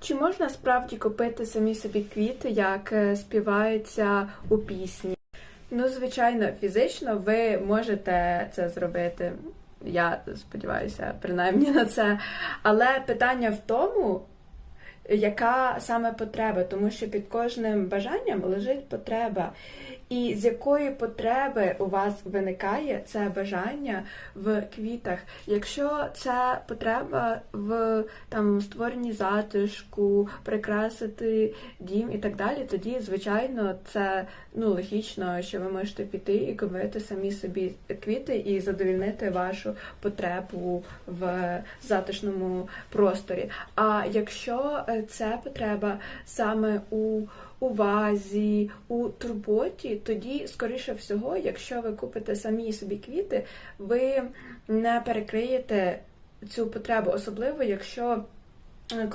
Чи можна справді купити самі собі квіти, як е, співається у пісні? Ну, звичайно, фізично ви можете це зробити. Я сподіваюся, принаймні на це. Але питання в тому, яка саме потреба, тому що під кожним бажанням лежить потреба. І з якої потреби у вас виникає це бажання в квітах? Якщо це потреба в там створенні затишку, прикрасити дім і так далі, тоді звичайно це ну логічно, що ви можете піти і купити самі собі квіти і задовільнити вашу потребу в затишному просторі. А якщо е, це потреба саме у увазі, у турботі, тоді, скоріше всього, якщо ви купите самі собі квіти, ви не перекриєте цю потребу, особливо якщо е,